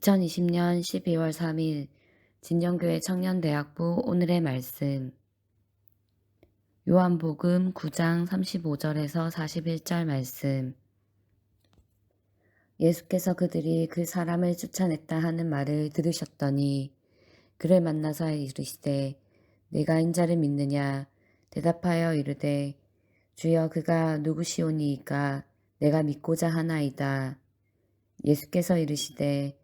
2020년 12월 3일 진정교회 청년대학부 오늘의 말씀. 요한복음 9장 35절에서 41절 말씀. 예수께서 그들이 그 사람을 쫓아냈다 하는 말을 들으셨더니 그를 만나서 이르시되 내가 인자를 믿느냐? 대답하여 이르되 주여 그가 누구시오니이까? 내가 믿고자 하나이다. 예수께서 이르시되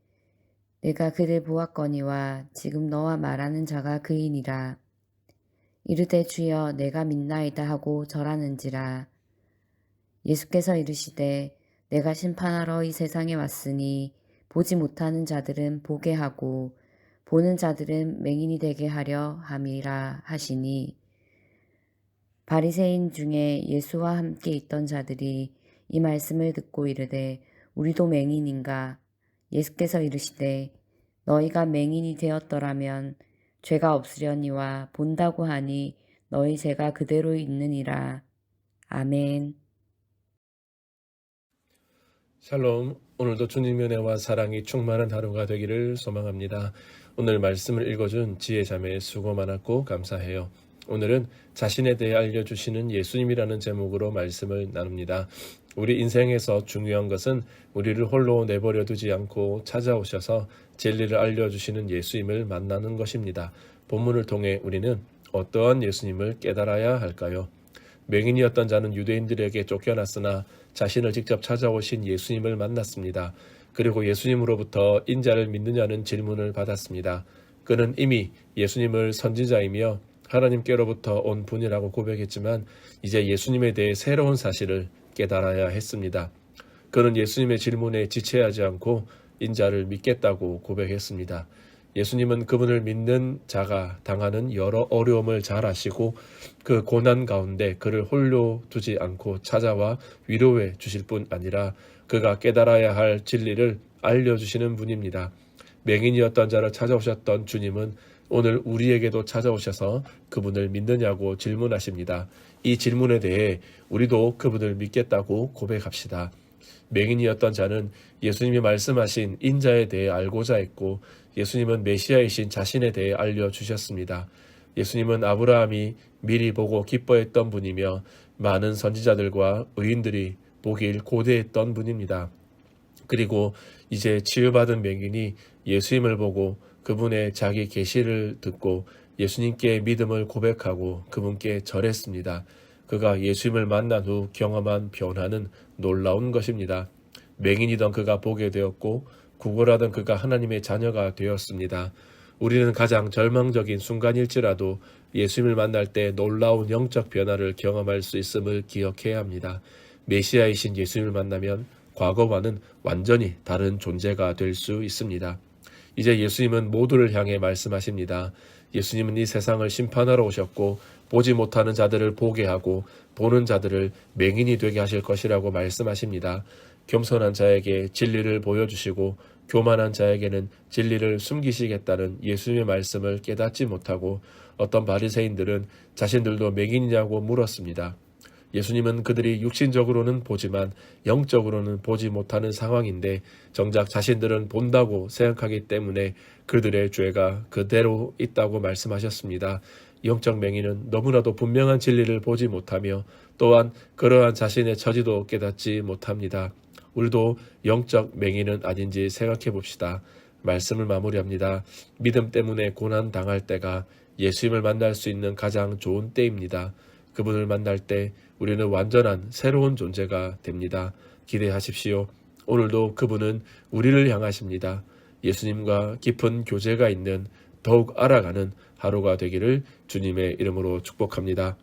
내가 그를 보았거니와 지금 너와 말하는 자가 그이니라. 이르되 주여 내가 믿나이다 하고 절하는지라. 예수께서 이르시되 내가 심판하러 이 세상에 왔으니 보지 못하는 자들은 보게 하고 보는 자들은 맹인이 되게 하려 함이라 하시니 바리새인 중에 예수와 함께 있던 자들이 이 말씀을 듣고 이르되 우리도 맹인인가 예수께서 이르시되 너희가 맹인이 되었더라면 죄가 없으려니와 본다고 하니 너희 죄가 그대로 있느니라. 아멘. 샬롬. 오늘도 주님의 은혜와 사랑이 충만한 하루가 되기를 소망합니다. 오늘 말씀을 읽어준 지혜 자매 수고 많았고 감사해요. 오늘은 자신에 대해 알려주시는 예수님이라는 제목으로 말씀을 나눕니다. 우리 인생에서 중요한 것은 우리를 홀로 내버려 두지 않고 찾아오셔서 진리를 알려주시는 예수님을 만나는 것입니다. 본문을 통해 우리는 어떠한 예수님을 깨달아야 할까요? 맹인이었던 자는 유대인들에게 쫓겨났으나 자신을 직접 찾아오신 예수님을 만났습니다. 그리고 예수님으로부터 인자를 믿느냐는 질문을 받았습니다. 그는 이미 예수님을 선지자이며 하나님께로부터 온 분이라고 고백했지만 이제 예수님에 대해 새로운 사실을 깨달아야 했습니다. 그는 예수님의 질문에 지체하지 않고 인자를 믿겠다고 고백했습니다. 예수님은 그분을 믿는 자가 당하는 여러 어려움을 잘 아시고 그 고난 가운데 그를 홀로 두지 않고 찾아와 위로해 주실 뿐 아니라 그가 깨달아야 할 진리를 알려주시는 분입니다. 맹인이었던 자를 찾아오셨던 주님은 오늘 우리에게도 찾아오셔서 그분을 믿느냐고 질문하십니다. 이 질문에 대해 우리도 그분을 믿겠다고 고백합시다. 맹인이었던 자는 예수님이 말씀하신 인자에 대해 알고자 했고 예수님은 메시아이신 자신에 대해 알려주셨습니다. 예수님은 아브라함이 미리 보고 기뻐했던 분이며 많은 선지자들과 의인들이 보길 고대했던 분입니다. 그리고 이제 치유받은 맹인이 예수님을 보고 그분의 자기 계시를 듣고 예수님께 믿음을 고백하고 그분께 절했습니다. 그가 예수님을 만난 후 경험한 변화는 놀라운 것입니다. 맹인이던 그가 보게 되었고 구걸하던 그가 하나님의 자녀가 되었습니다. 우리는 가장 절망적인 순간일지라도 예수님을 만날 때 놀라운 영적 변화를 경험할 수 있음을 기억해야 합니다. 메시아이신 예수님을 만나면 과거와는 완전히 다른 존재가 될 수 있습니다. 이제 예수님은 모두를 향해 말씀하십니다. 예수님은 이 세상을 심판하러 오셨고 보지 못하는 자들을 보게 하고 보는 자들을 맹인이 되게 하실 것이라고 말씀하십니다. 겸손한 자에게 진리를 보여주시고 교만한 자에게는 진리를 숨기시겠다는 예수님의 말씀을 깨닫지 못하고 어떤 바리새인들은 자신들도 맹인이냐고 물었습니다. 예수님은 그들이 육신적으로는 보지만 영적으로는 보지 못하는 상황인데 정작 자신들은 본다고 생각하기 때문에 그들의 죄가 그대로 있다고 말씀하셨습니다. 영적 맹인은 너무나도 분명한 진리를 보지 못하며 또한 그러한 자신의 처지도 깨닫지 못합니다. 우리도 영적 맹인은 아닌지 생각해 봅시다. 말씀을 마무리합니다. 믿음 때문에 고난 당할 때가 예수님을 만날 수 있는 가장 좋은 때입니다. 그분을 만날 때 우리는 완전한 새로운 존재가 됩니다. 기대하십시오. 오늘도 그분은 우리를 향하십니다. 예수님과 깊은 교제가 있는 더욱 알아가는 하루가 되기를 주님의 이름으로 축복합니다.